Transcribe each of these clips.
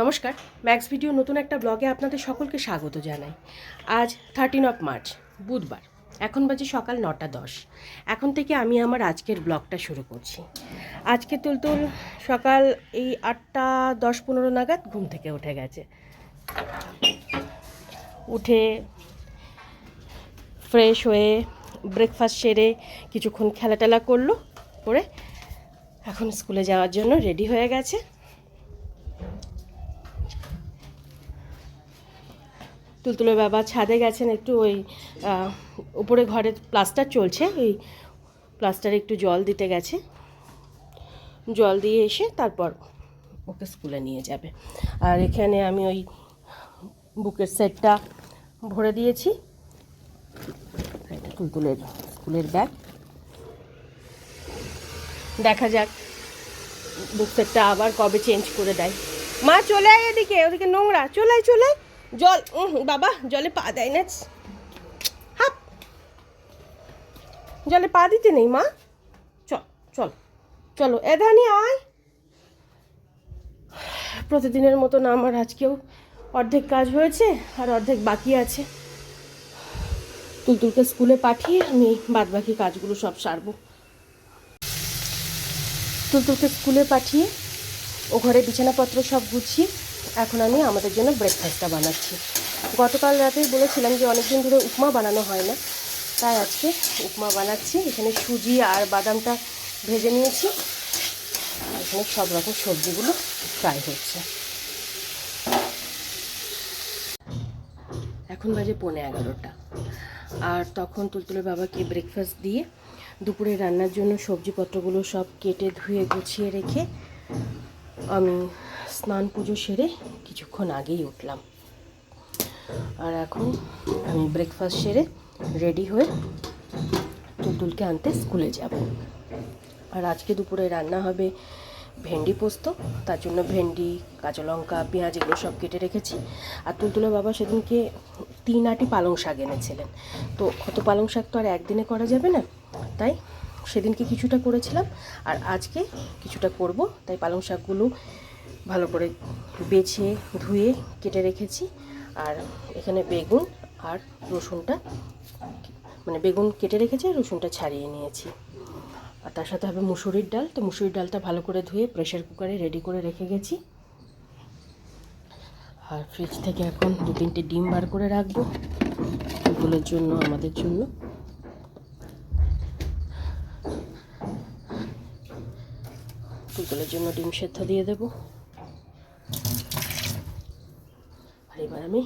নমস্কার max video নতুন একটা ব্লগে আপনাদের সকলকে স্বাগত জানাই। আজ থার্টিন অফ মার্চ বুধবার। এখন বাজে সকাল নটা দশ। এখন থেকে আমি আমার আজকের ব্লগটা শুরু করছি। আজকে তুলতুল সকাল এই আটটা দশ পনেরো নাগাদ ঘুম থেকে উঠে গেছে। উঠে ফ্রেশ হয়ে ব্রেকফাস্ট সেরে কিছুক্ষণ খেলা টেলা করল, করে এখন স্কুলে যাওয়ার জন্য রেডি হয়ে গেছে। তুলতুলের বাবা ছাদে গেছেন, একটু ওই উপরে ঘরে প্লাস্টার চলছে ওই প্লাস্টারে একটু জল দিতে গেছে। জল দিয়ে এসে তারপর ওকে স্কুলে নিয়ে যাবে। আর এখানে আমি ওই বুকের সেটটা ভরে দিয়েছি। তুলতুলের স্কুলের ব্যাগ। দেখা যাক, বুক সেটটা আবার কবে চেঞ্জ করে দেয়। মা, চলে আয় এদিকে, ওদিকে নোংরা, চলে চলে। জল বাবা, জলে পা দেয় না। হাপ। জলে পা দিতে নেই, মা। চল চল, চলো। এধানি আয়। প্রতিদিনের মতন আমার আজকেও অর্ধেক কাজ হয়েছে আর অর্ধেক বাকি আছে। তুলতুলকে স্কুলে পাঠিয়ে আমি বাদ বাকি কাজগুলো সব সারবো। তুলতুলকে স্কুলে পাঠিয়ে ও ঘরে বিছানাপত্র সব গুছিয়ে এখন আমি আমাদের জন্য ব্রেকফাস্টটা বানাচ্ছি। গতকাল রাতেই বলেছিলাম যে অনেকদিন ধরে উপমা বানানো হয় না। তাই আজকে উপমা বানাচ্ছি। এখানে সুজি আর বাদামটা ভেজে নিয়েছি। এখানে সব রকম সবজিগুলো ফ্রাই হচ্ছে। এখন বাজে পৌনে এগারোটা। আর তখন তুলতুলের বাবাকে ব্রেকফাস্ট দিয়ে দুপুরে রান্নার জন্য সবজিপত্রগুলো সব কেটে ধুয়ে গুছিয়ে রেখে আমি স্নান পুজো সেরে কিছুক্ষণ আগেই উঠলাম। আর এখন আমি ব্রেকফাস্ট সেরে রেডি হয়ে তুলতুলকে আনতে স্কুলে যাব। আর আজকে দুপুরে রান্না হবে ভেন্ডি পোস্ত, তার জন্য ভেন্ডি, কাঁচা লঙ্কা, পেঁয়াজ এগুলো সব কেটে রেখেছি। আর তুলতুলের বাবা সেদিনকে তিন আটি পালং শাক এনেছিলেন। তো অত পালং শাক তো আর একদিনে করা যাবে না, তাই সেদিনকে কিছুটা করেছিলাম। আর আজকে কিছুটা করব, তাই পালং শাকগুলো ভালো করে বেছে, ধুয়ে, কেটে রেখেছি। আর এখানে বেগুন আর রসুনটা মানে বেগুন কেটে রেখেছি আর রসুনটা ছাড়িয়ে নিয়েছি। আর তার সাথে হবে মুসুরির ডাল। তো মুসুরির ডালটা ভালো করে ধুয়ে প্রেশার কুকারে রেডি করে রেখে গেছি। আর ফ্রিজ থেকে এখন দু তিনটে ডিম বার করে রাখব। এগুলোর জন্য আমাদের জন্য পুতুলের জন্য ডিম সেদ্ধ দিয়ে দেব। আর এবার আমি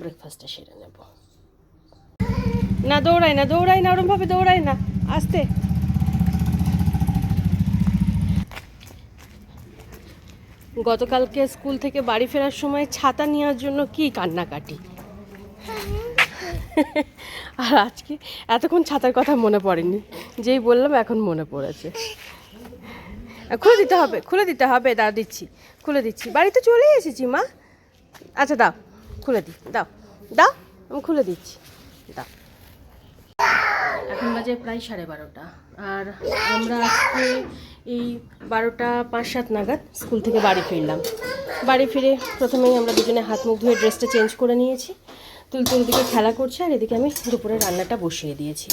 ব্রেকফাস্টটা সেরে নেব। না দৌড়াই না দৌড়াই না, ওরমভাবে দৌড়াই না। আস্তে। গতকালকে স্কুল থেকে বাড়ি ফেরার সময় ছাতা নেওয়ার জন্য কি কান্নাকাটি? আর আজকে এতক্ষণ ছাতার কথা মনে পড়েনি। যেই বললাম এখন মনে পড়েছে। খুলে দিতে হবে, খুলে দিতে হবে। দাও, দিচ্ছি, খুলে দিচ্ছি। বাড়িতে চলে এসেছি, মা। আচ্ছা দাও, খুলে দিই দাও দাও, আমি খুলে দিচ্ছি, দাও। এখন বাজে প্রায় সাড়ে বারোটা। আর আমরা আজকে এই বারোটা পাঁচ সাত নাগাদ স্কুল থেকে বাড়ি ফিরলাম। বাড়ি ফিরে প্রথমেই আমরা দুজনে হাত মুখ ধুয়ে ড্রেসটা চেঞ্জ করে নিয়েছি। তুলতুল দিকে খেলা করছে আর এদিকে আমি দুপুরে রান্নাটা বসিয়ে দিয়েছি।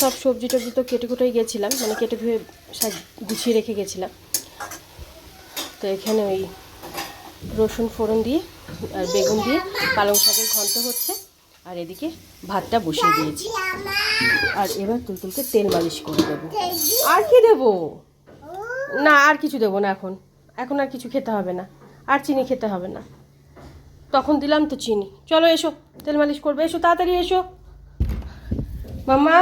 সব সবজি টবজি তো কেটে কুটেই গেছিলাম মানে কেটে ধুয়ে সাজ গুছিয়ে রেখে গেছিলাম। তো এখানে ওই রসুন ফোড়ন দিয়ে আর বেগুন দিয়ে পালং শাকের ঘন্ট হচ্ছে আর এদিকে ভাতটা বসিয়ে দিয়েছি। আর এবার তুলতুলকে তেল মালিশ করে দেবো। আর কি দেবো? না, আর কিছু দেবো না এখন। এখন আর কিছু খেতে হবে না। আর চিনি খেতে হবে না। তখন দিলাম তো চিনি। চলো এসো, তেল মালিশ করবে। এসো, তাড়াতাড়ি এসো। মাম্মা,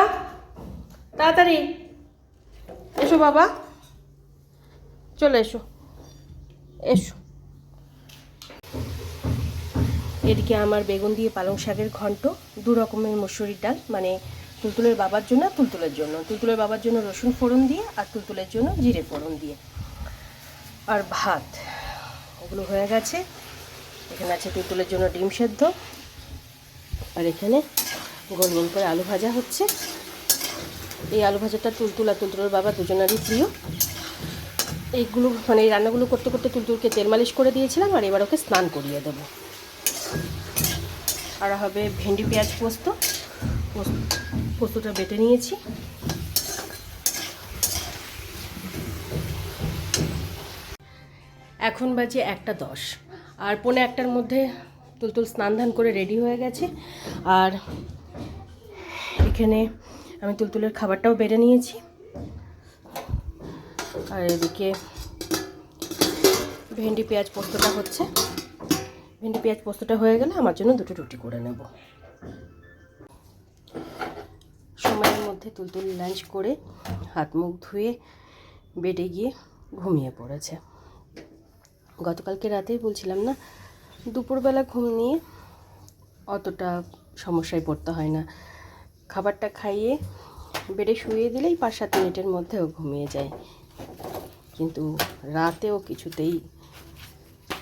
তাড়াতাড়ি। এসো বাবা। চলে এসো। এসো। এদিকে আমার বেগুন দিয়ে পালং শাকের ঘন্ট, দু রকমের মসুরির ডাল মানে তুলতুলের বাবার জন্য, তুলতুলের জন্য। তুলতুলের বাবার জন্য রসুন ফোড়ন দিয়ে আর তুলতুলের জন্য জিরে ফোড়ন দিয়ে। আর ভাত, ওগুলো হয়ে গেছে। এখানে আছে তুলতুলের জন্য ডিম সেদ্ধ। আর এখানে গোল গোল করে আলু ভাজা হচ্ছে। এই আলু ভাজাটা তুলতুল আর তুলতুলের বাবা দুজনারই প্রিয়। এইগুলো মানে এই রান্নাগুলো করতে করতে তুলতুলকে তেল মালিশ করে দিয়েছিলাম আর এবার ওকে স্নান করিয়ে দেবো। আর হবে ভেন্ডি পেঁয়াজ পোস্ত- পোস্তটা বেটে নিয়েছি। এখন বাজে একটা দশ। আর পৌনে একটার মধ্যে তুলতুল স্নান ধান করে রেডি হয়ে গেছে। আর এখানে আমি তুলতুলের খাবারটাও বেড়ে নিয়েছি। আর এদিকে ভেন্ডি পেঁয়াজ পোস্তটা হচ্ছে। ভেন্ডি পেঁয়াজ পোস্তটা হয়ে গেলে আমার জন্য দুটো রুটি করে নেব। সময়ের মধ্যে তুলতুল লাঞ্চ করে হাত মুখ ধুয়ে বেডে গিয়ে ঘুমিয়ে পড়েছে। গতকালকে রাতেই বলছিলাম না, দুপুরবেলা ঘুম নিয়ে অতটা সমস্যায় পড়তে হয় না। খাবারটা খাইয়ে বেডে শুয়ে দিলেই পাঁচ সাত মিনিটের মধ্যেও ঘুমিয়ে যায়। কিন্তু রাতেও কিছুতেই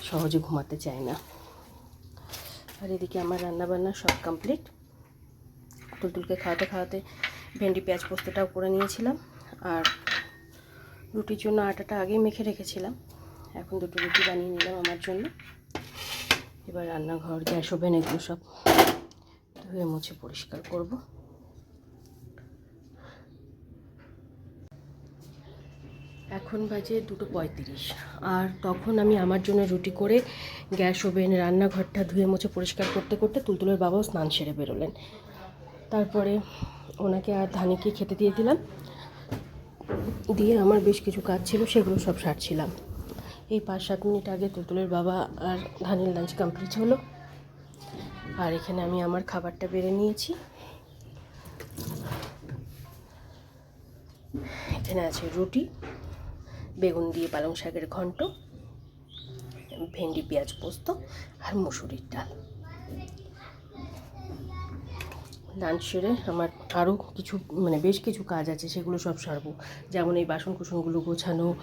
সহজে ঘুমাতে চায় না। আর এদিকে আমার রান্নাবান্না সব কমপ্লিট। টুলটুলকে খাওয়াতে খাওয়াতে ভেন্ডি পেঁয়াজ পোস্তটাও করে নিয়েছিলাম। আর রুটির জন্য আটাটা আগেই মেখে রেখেছিলাম। এখন দুটো রুটি বানিয়ে নিলাম আমার জন্য। এবার রান্নাঘর, গ্যাস ওভেন এগুলো সব ধুয়ে মুছে পরিষ্কার করব। এখন বাজে দুটো পঁয়ত্রিশ, আর তখন আমি আমার জন্য রুটি করে গ্যাস ওভেন, রান্নাঘরটা ধুয়ে মুছে পরিষ্কার করতে করতে তুলতুলের বাবাও স্নান সেরে বেরোলেন। তারপরে ওনাকে আর ধানিকে খেতে দিয়ে দিলাম। দিয়ে আমার বেশ কিছু কাজ ছিল, সেগুলো সব সারছিলাম। এই পাঁচ সাত মিনিট আগে তুতুলের বাবা আর ধানের লাঞ্চ কমপ্লিট হলো। আর এখানে আমি আমার খাবারটা বেড়ে নিয়েছি। এখানে আছে রুটি, বেগুন দিয়ে পালং শাকের ঘন্ট, ভেন্ডি পেঁয়াজ পোস্ত আর মুসুরির ডাল। লাঞ্চ সেরে আমার আরও কিছু মানে বেশ কিছু কাজ আছে, সেগুলো সব সারবো। যেমন এই বাসন কুসনগুলো গোছানো,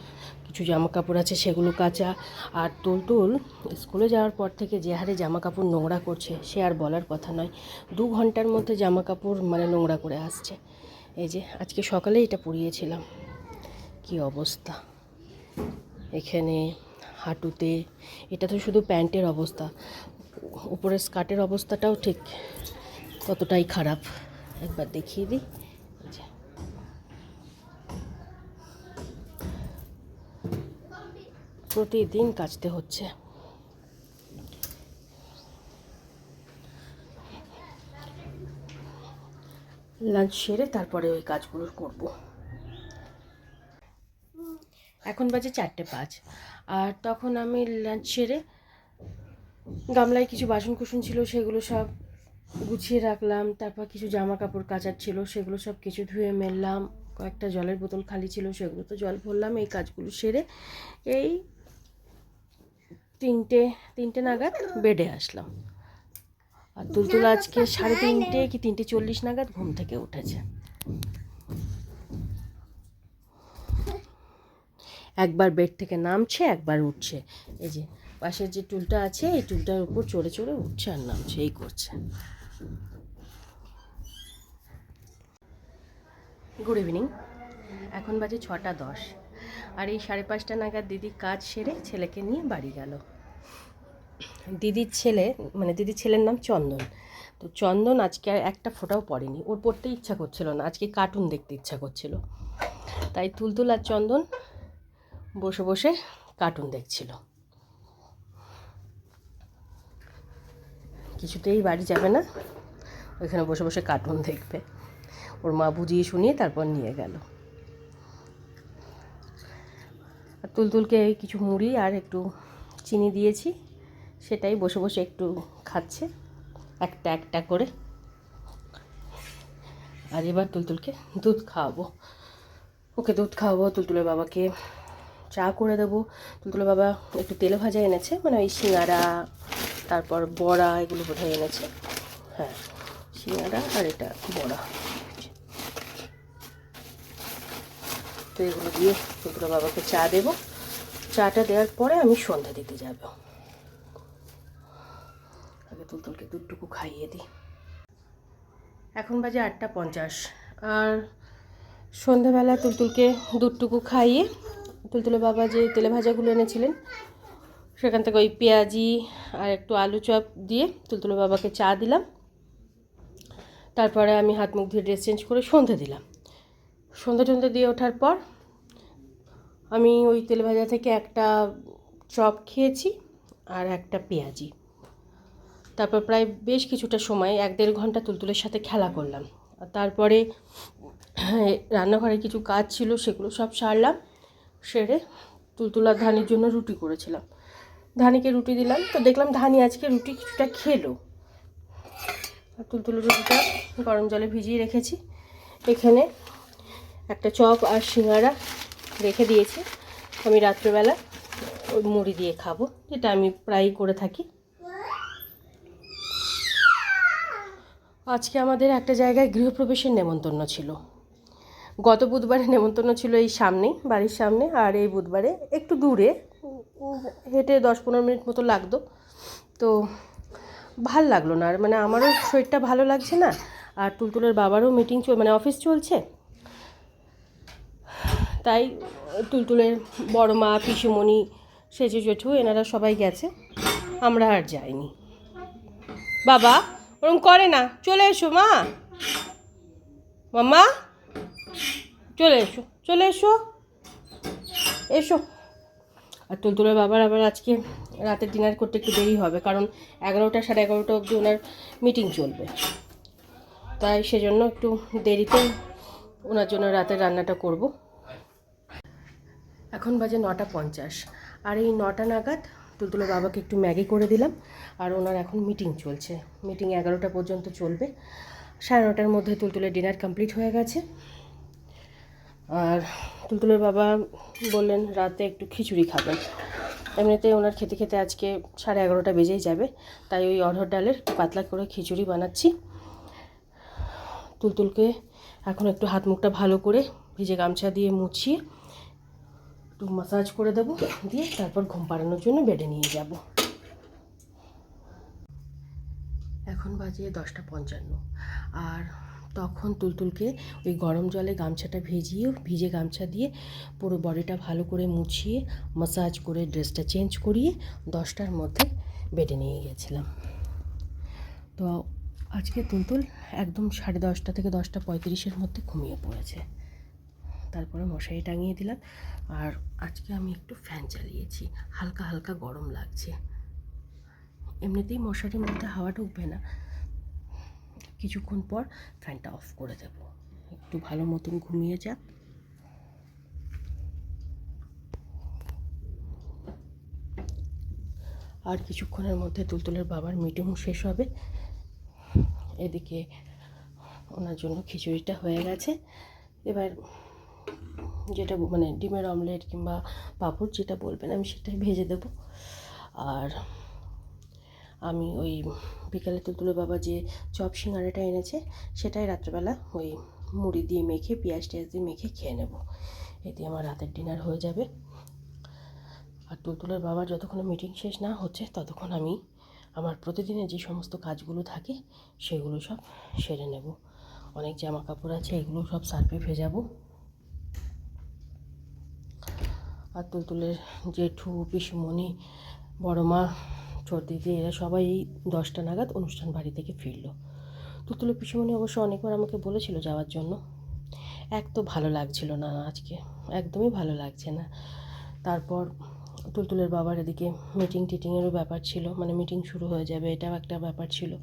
কিছু জামা কাপড় আছে, সেগুলো কাচা। আর তুলতুল, স্কুলে যাওয়ার পর থেকে যে হারে জামা কাপড় নোংরা করছে, সে আর বলার কথা নয়। দু ঘণ্টার মধ্যে জামা কাপড় মানে নোংরা করে আসছে। এই যে, আজকে সকালে এটা পরিয়েছিলাম। কি অবস্থা? এখানে হাঁটুতে, এটা তো শুধু প্যান্টের অবস্থা। উপরের স্কার্টের অবস্থাটাও ঠিক। ততটাই খারাপ। একবার দেখিয়ে দিই। প্রতিদিন কাচতে হচ্ছে। লাঞ্চ সেরে তারপরে ওই কাজগুলো করব। এখন বাজে চারটে পাঁচ। আর তখন আমি লাঞ্চ সেরে গামলায় কিছু বাসন কুসন ছিল সেগুলো সব গুছিয়ে রাখলাম, তারপর কিছু জামা কাপড় কাচার ছিল, সেগুলো সব কিছু ধুয়ে মেললাম, কয়েকটা জলের বোতল খালি ছিল, সেগুলো তো জল ভরলাম, এই কাজগুলো সেরে এই তিনটে তিনটে নাগাদ বেডে আসলাম। আর তুলতুল আজকে সাড়ে তিনটে কি তিনটে চল্লিশ নাগাদ ঘুম থেকে উঠেছে। একবার বেড থেকে নামছে, একবার উঠছে। এই যে পাশের যে টুলটা আছে, এই টুলটার উপর চড়ে চড়ে উঠছে আর নামছে, এই করছে। গুড ইভিনিং এখন বাজে ছটা দশ। আর এই সাড়ে পাঁচটা নাগাদ দিদি কাজ সেরে ছেলেকে নিয়ে বাড়ি গেল। দিদির ছেলে মানে দিদির ছেলের নাম চন্দন। তো চন্দন আজকে আর একটা ফোঁটাও পড়েনি। ওর পড়তে ইচ্ছা করছিল না। আজকে কার্টুন দেখতে ইচ্ছা করছিল। তাই তুলতুল আর চন্দন বসে বসে কার্টুন দেখছিল। কিছুতেই বাড়ি যাবে না। ওইখানে বসে বসে কার্টুন দেখবে। ওর মা বুঝিয়ে শুনিয়ে তারপর নিয়ে গেল। আর তুলতুলকে কিছু মুড়ি আর একটু চিনি দিয়েছি। সেটাই বসে বসে একটু খাচ্ছে। একটা একটা করে। আর এবার তুলতুলকে দুধ খাওয়াবো। ওকে দুধ খাওয়াবো, তুলতুলের বাবাকে চা করে দেবো। তুলতুলের বাবা একটু তেলে ভাজা এনেছে মানে ওই সিঙ্গারা তারপর বড়া এগুলো বোধহয় এনেছে। হ্যাঁ সিঙ্গারা আর এটা বড়া। তো এগুলো দিয়ে তুলতুলের বাবাকে চা দেবো। চাটা দেওয়ার পরে আমি সন্ধ্যা দিতে যাব। আগে তুলতুলকে দুধটুকু খাইয়ে দিই। এখন বাজে আটটা পঞ্চাশ। আর সন্ধ্যাবেলা তুলতুলকে দুধটুকু খাইয়ে তুলতুলে বাবা যে তেলে ভাজাগুলো এনেছিলেন সেখান থেকে ওই পেঁয়াজি আর একটু আলু চপ দিয়ে তুলতুলে বাবাকে চা দিলাম। তারপরে আমি হাত মুখ ধুয়ে ড্রেস চেঞ্জ করে সন্ধে দিলাম। সন্ধে টন্ধে দিয়ে ওঠার পর আমি ওই তেলে ভাজা থেকে একটা চপ খেয়েছি আর একটা পেঁয়াজি। তারপর প্রায় বেশ কিছুটা সময়, এক দেড় ঘণ্টা তুলতুলের সাথে খেলা করলাম। তারপরে রান্নাঘরে কিছু কাজ ছিল সেগুলো সব সারলাম, সেরে তুলতুলার ধানের জন্য রুটি করেছিলাম। ধানিকে রুটি দিলাম। তো দেখলাম ধানি আজকে রুটি কিছুটা খেলো। তুলতুলো রুটিটা গরম জলে ভিজিয়ে রেখেছি। এখানে একটা চপ আর সিঙ্গারা রেখে দিয়েছি। আমি রাত্রেবেলা ওই মুড়ি দিয়ে খাব, যেটা আমি প্রায়ই করে থাকি। আজকে আমাদের একটা জায়গায় গৃহপ্রবেশের নেমন্তন্ন ছিল। গত বুধবারে নেমন্তন্ন ছিল এই সামনেই, বাড়ির সামনে, আর এই বুধবারে একটু দূরে হেঁটে দশ পনেরো মিনিট মতো লাগতো। তো ভালো লাগল না। আর মানে আমারও শরীরটা ভালো লাগছে না। আর তুলতুলের বাবারও মিটিং চল মানে অফিস চলছে। তাই তুলতুলের বড় মা, পিসুমণি, সেজু জেঠু, এনারা সবাই গেছে। আমরা আর যাইনি। বাবা, ওরম করে না। চলে এসো, মা। মাম্মা, চলে এসো চলে এসো। এসো। আর তুলতুলের বাবার আবার আজকে রাতের ডিনার করতে একটু দেরি হবে, কারণ এগারোটা সাড়ে এগারোটা অবধি ওনার মিটিং চলবে। তাই সেজন্য একটু দেরিতে ওনার জন্য রাতের রান্নাটা করব। এখন বাজে নটা পঞ্চাশ, আর এই নটা নাগাদ তুলতুলের বাবাকে একটু ম্যাগি করে দিলাম, আর ওনার এখন মিটিং চলছে। মিটিং এগারোটা পর্যন্ত চলবে। সাড়ে নটার মধ্যে তুলতুলের ডিনার কমপ্লিট হয়ে গেছে। আর তুলতুলের বাবা বললেন, রাতে একটু খিচুড়ি খাবেন। এমনিতে ওনার খেতে খেতে আজকে সাড়ে এগারোটা বেজেই যাবে, তাই ওই অড়হর ডালের পাতলা করে খিচুড়ি বানাচ্ছি। তুলতুলকে এখন একটু হাত মুখটা ভালো করে ভিজে গামছা দিয়ে মুছিয়ে একটু মাসাজ করে দেবো, দিয়ে তারপর ঘুম পাড়ানোর জন্য বেডে নিয়ে যাব। এখন বাজে দশটা পঞ্চান্ন, আর তখন তুলতুলকে ওই গরম জলে গামছাটা ভিজিয়ে, ভিজে গামছা দিয়ে পুরো বডিটা ভালো করে মুছিয়ে মাসাজ করে ড্রেসটা চেঞ্জ করিয়ে দশটার মধ্যে বেডে নিয়ে গেছিলাম। তো আজকে তুলতুল একদম সাড়ে দশটা থেকে দশটা পঁয়ত্রিশের মধ্যে ঘুমিয়ে পড়েছে। তারপরে মশারি টাঙিয়ে দিলাম আর আজকে আমি একটু ফ্যান চালিয়েছি, হালকা হালকা গরম লাগছে। এমনিতেই মশারির মধ্যে হাওয়া ঢুকবে না। কিছুক্ষণ পর ফ্যানটা অফ করে দেব। একটু ভালো মতন ঘুমিয়ে যাক। আর কিছুক্ষণের মধ্যে তুলতুলের বাবার মিটিং শেষ হবে। এদিকে ওনার জন্য খিচুড়িটা হয়ে গেছে। এবার যেটা মানে ডিমের অমলেট কিংবা পাঁপড় যেটা বলবেন আমি সেটাই ভেজে দেব। আর আমি ওই বিকালে তুলতুলে বাবা যে চপ সিঙ্গারাটা এনেছে, সেটাই রাত্রেবেলা ওই মুড়ি দিয়ে মেখে, পেঁয়াজ টেয়াজ দিয়ে মেখে খেয়ে নেব। এতে আমার রাতের ডিনার হয়ে যাবে। আর তুলতুলের বাবার যতক্ষণ মিটিং শেষ না হচ্ছে, ততক্ষণ আমি আমার প্রতিদিনের যে সমস্ত কাজগুলো থাকে, সেগুলো সব সেরে নেব। অনেক জামা কাপড় আছে, এগুলো সব সার্ফে ভেজাবো। আর তুলতুলের জেঠু, পিসুমণি বড় মা ছোট দিদি এরা সবাই এই দশটা নাগাদ অনুষ্ঠান বাড়ি থেকে ফিরলো। তুলতুলের পিসুমণি অবশ্য অনেকবার আমাকে বলেছিল যাওয়ার জন্য। এক তো ভালো লাগছিল না আজকে, একদমই ভালো লাগছে না। তারপর তুলতুলের বাবার এদিকে মিটিং টিটিংয়েরও ব্যাপার ছিল মানে মিটিং শুরু হয়ে যাবে, এটাও একটা ব্যাপার ছিল।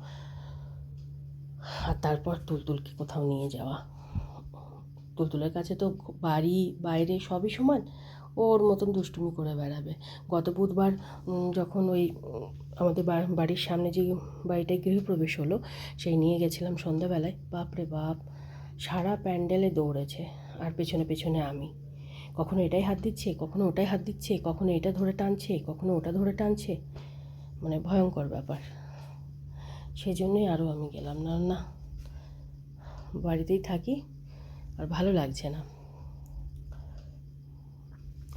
আর তারপর তুলতুলকে কোথাও নিয়ে যাওয়া। তুলতুলের কাছে তো বাড়ি, বাইরে সবই সমান। ওর মতন দুষ্টুমি করে বেড়াবে। গত বুধবার যখন ওই আমাদের বাড়ির সামনে যে বাড়িটায় গৃহপ্রবেশ হলো, সেই নিয়ে গেছিলাম সন্ধ্যাবেলায়। বাপরে বাপ, সারা প্যান্ডেলে দৌড়েছে, আর পেছনে পেছনে আমি। কখনো এটাই হাত দিচ্ছে, কখনো ওটাই হাত দিচ্ছে, কখনো এটা ধরে টানছে, কখনো ওটা ধরে টানছে। মানে ভয়ঙ্কর ব্যাপার। সেই জন্যই আরও আমি গেলাম। না না, বাড়িতেই থাকি, আর ভালো লাগছে না।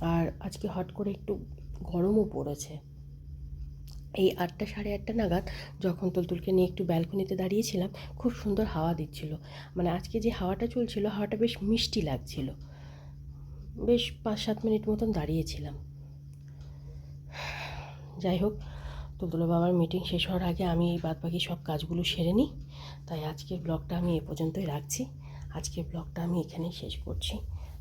আর আজকে হট করে একটু গরমও পড়েছে। এই আটটা সাড়ে আটটা নাগাদ যখন তুলতুলকে নিয়ে একটু ব্যালকনিতে দাঁড়িয়েছিলাম, খুব সুন্দর হাওয়া দিচ্ছিল। মানে আজকে যে হাওয়াটা চলছিল, হাওয়াটা বেশ মিষ্টি লাগছিল। বেশ পাঁচ সাত মিনিট মতন দাঁড়িয়েছিলাম। যাই হোক, তুলতুলো বাবার মিটিং শেষ হওয়ার আগে আমি এই বাদ বাকি সব কাজগুলো সেরে নিই। তাই আজকের ব্লগটা আমি এ পর্যন্তই রাখছি। আজকের ব্লগটা আমি এখানেই শেষ করছি।